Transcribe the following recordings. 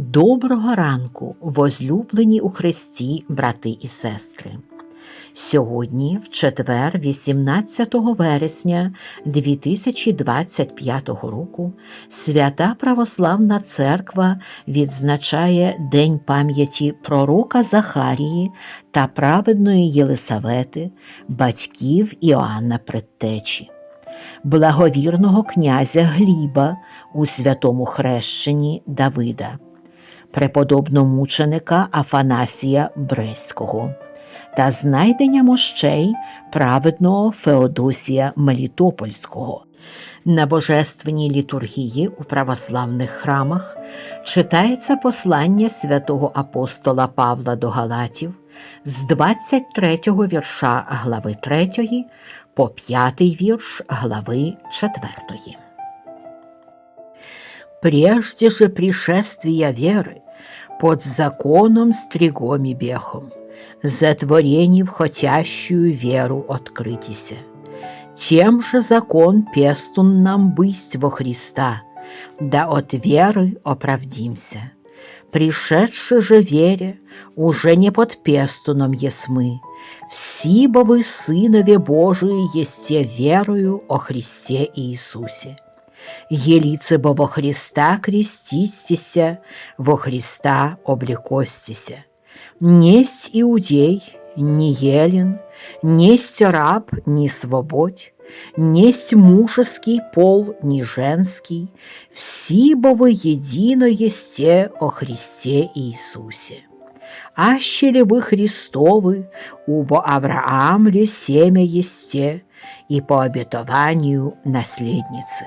Доброго ранку, возлюблені у Христі, брати і сестри. Сьогодні, в четвер, 18 вересня 2025 року, Свята Православна Церква відзначає День пам'яті пророка Захарії та праведної Єлисавети, батьків Іоанна Предтечі, благовірного князя Гліба у святому хрещенні Давида преподобномученика Афанасія Бреського та знайдення мощей праведного Феодосія Мелітопольського. На божественній літургії у православних храмах читається послання святого апостола Павла до Галатів з 23 вірша глави 3 по 5 вірш глави 4. Прежде же пришествия веры под законом стригом и бехом, затворенив хотящую веру открытися. Тем же закон пестун нам бысть во Христа, да от веры оправдимся. Пришедши же вере, уже не под пестуном есмы, всі бо ви сынове Божии есте верою о Христе Иисусе. Елице бо во Христа креститеся, во Христа облекостися. Несть иудей, ни елен, несть раб, ни свободь, несть мужеский пол, ни женский, всі бо ви едино есте о Христе Иисусе. Аще ли вы Христовы, убо Авраам ли семя есте, и по обетованию наследницы.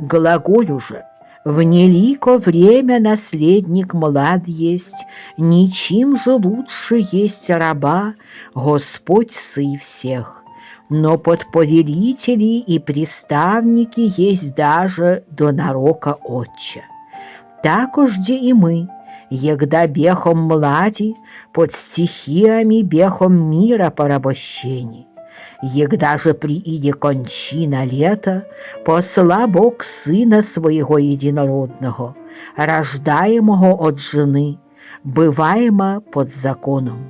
Глаголю же, в нелико время наследник млад есть, ничем же лучше есть раба, Господь сы всех. Но под повелители и приставники есть даже до нарока Отча. Також де і ми, егда бехом младі, под стихиями бехом мира порабощений. Егда же прииде кончина лета, посла Бог Сина Своего Единородного, рождаемого от жены, бываемо под законом,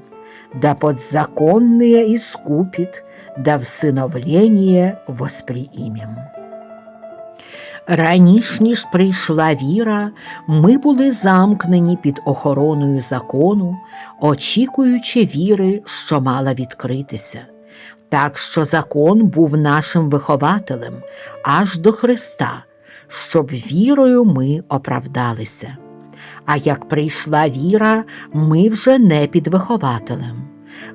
да подзаконные искупит, да всиновление восприимем. Раніш ніж прийшла віра, ми були замкнені під охороною закону, очікуючи віри, що мала відкритися. Так що закон був нашим вихователем аж до Христа, щоб вірою ми оправдалися. А як прийшла віра, ми вже не під вихователем,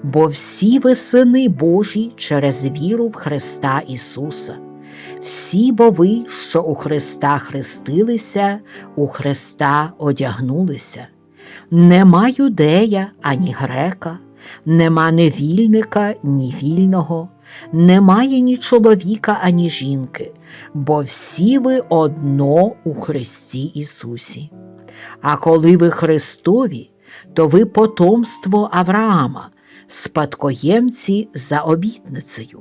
бо всі ви сини Божі через віру в Христа Ісуса. Всі бо ви, що у Христа хрестилися, у Христа одягнулися. Нема юдея ані грека, нема невільника, ні вільного, немає ні чоловіка, ані жінки, бо всі ви одно у Христі Ісусі. А коли ви Христові, то ви потомство Авраама, спадкоємці за обітницею.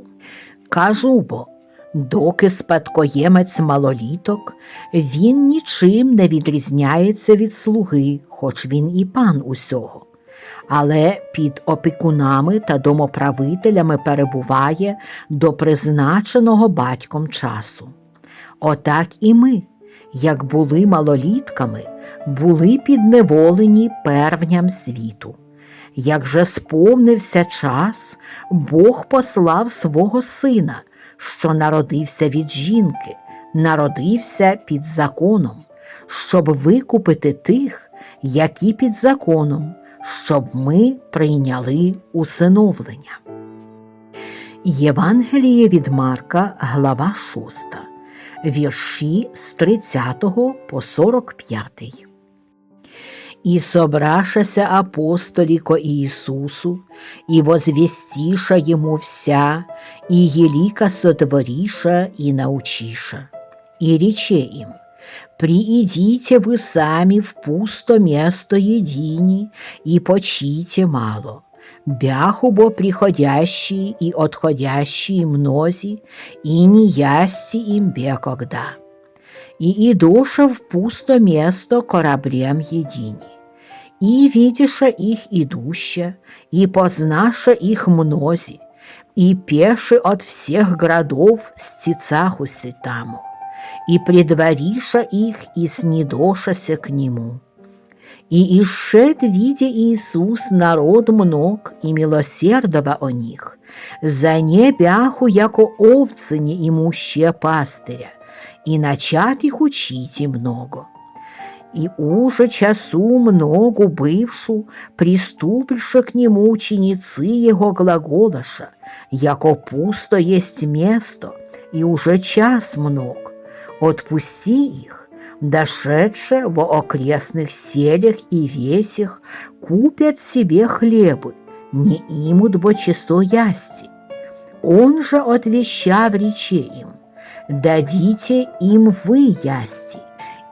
Кажу бо, доки спадкоємець малоліток, він нічим не відрізняється від слуги, хоч він і пан усього але під опікунами та домоправителями перебуває до призначеного батьком часу. Отак і ми, як були малолітками, були підневолені первням світу. Як же сповнився час, Бог послав свого сина, що народився від жінки, народився під законом, щоб викупити тих, які під законом щоб ми прийняли усиновлення. Євангеліє від Марка, глава 6, вірші з 30 по 45. И собрашася апостоли ко Иисусу, и возвестиша ему вся, и елика сотвориша и научиша, и рече им – Приидите вы сами в пусто место едини и почите мало. Бяху бо приходящие и отходящие мнози, и не ясти им бе когда. и идоша в пусто место кораблем едини. И видиша их идуща, и познаша их мнози, и пеши от всех городов стицахуси таму, и предвариша их, и снидошася к нему. И ишед, видя Иисус, народ мног, и милосердова о них, за не бяху, яко овцы не имущие пастыря, и начат их учить и много. И уже часу много бывшу, приступивши к нему ученицы его глаголаша, яко пусто есть место, и уже час мног. Отпусти их, дошедше в окрестных селях и весях, купят себе хлебы, не имут бо часо ясти. Он же отвещав рече им, дадите им вы ясти,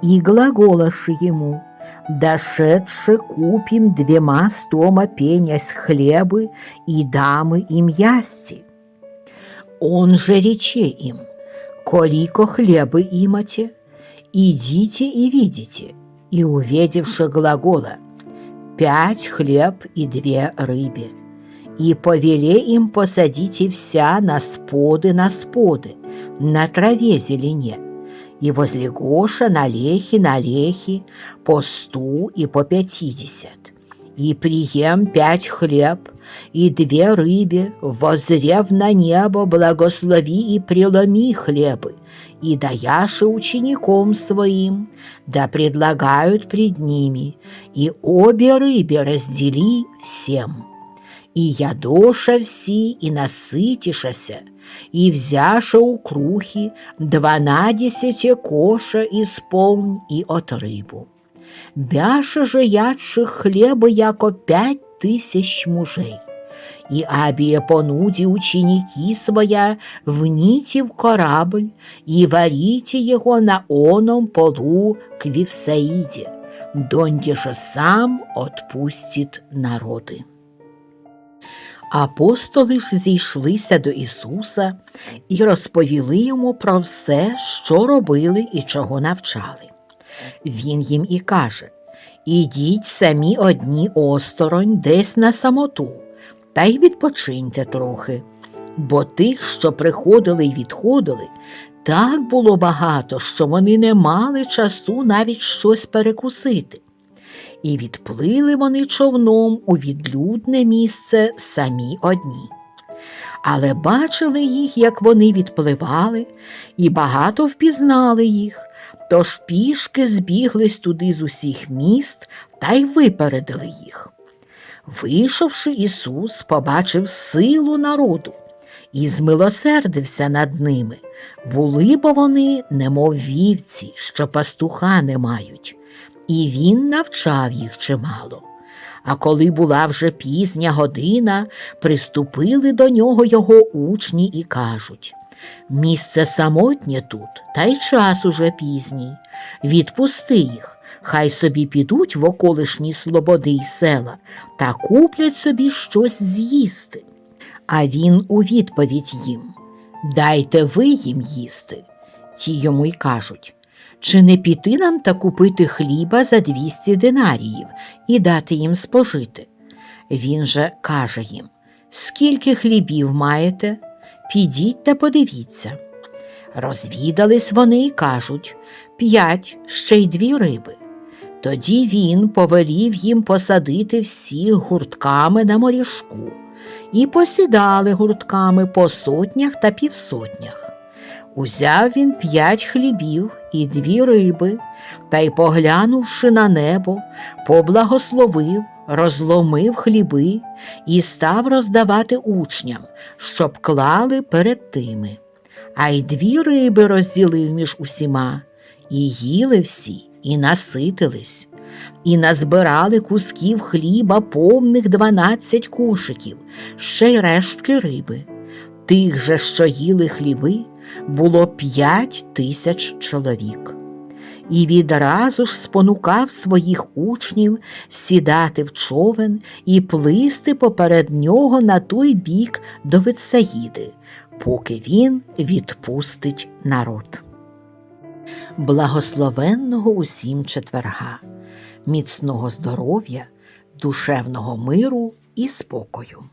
и глаголаши ему, дошедше купим двема стома пенясь хлебы и дамы им ясти. Он же рече им, колико хлебы имате, идите и видите, и увидевши глагола, пять хлеб и две рыбе, и повеле им посадите вся на споды на споды, на траве зелене, и возле Гоша на лехи на лехи по сту и по пятидесят И прием пять хлеб, и две рыбе, возрев на небо, благослови и преломи хлебы, и даяши ученикам своим, да предлагают пред ними, и обе рыбе раздели всем. И ядоша всі, і наситішася, і взяша у крухи дванадесяте коша исполнь и от рыбу. Бяша же ядших хлеба яко пять тысяч мужей. И абие понуди ученики своя вните в корабль и варите его на оном полу к Вифсаиде, же сам отпустит народы. Апостоли ж зійшлися до Ісуса і розповіли йому про все, що робили і чого навчали. Він їм і каже Ідіть самі одні осторонь десь на самоту, та й відпочиньте трохи, бо тих, що приходили й відходили, так було багато, що вони не мали часу навіть щось перекусити. І відплили вони човном у відлюдне місце самі одні. Але бачили їх, як вони відпливали, і багато впізнали їх, тож пішки збіглись туди з усіх міст та й випередили їх. Вийшовши, Ісус побачив силу народу і змилосердився над ними. Були бо вони, немов вівці, що пастуха не мають, і він навчав їх чимало. А коли була вже пізня година, приступили до нього його учні і кажуть Місце самотнє тут, та й час уже пізній. Відпусти їх, хай собі підуть в околишні слободи й села та куплять собі щось з'їсти. А він у відповідь їм Дайте ви їм їсти. Ті йому й кажуть чи не піти нам та купити хліба за двісті динаріїв і дати їм спожити? Він же каже їм Скільки хлібів маєте? Підіть та подивіться. Розвідались вони й кажуть п'ять, ще й дві риби. Тоді він повелів їм посадити всіх гуртками на морішку, і посідали гуртками по сотнях та півсотнях. Узяв він п'ять хлібів і дві риби, та й, поглянувши на небо, поблагословив, розломив хліби і став роздавати учням, щоб клали перед тими. А й дві риби розділив між усіма, і їли всі, і наситились, і назбирали кусків хліба повних дванадцять кошиків, ще й рештки риби. Тих же, що їли хліби, було п'ять тисяч чоловік. І відразу ж спонукав своїх учнів сідати в човен і плисти поперед нього на той бік до Витсаїди, поки він відпустить народ. Благословенного усім четверга, міцного здоров'я, душевного миру і спокою.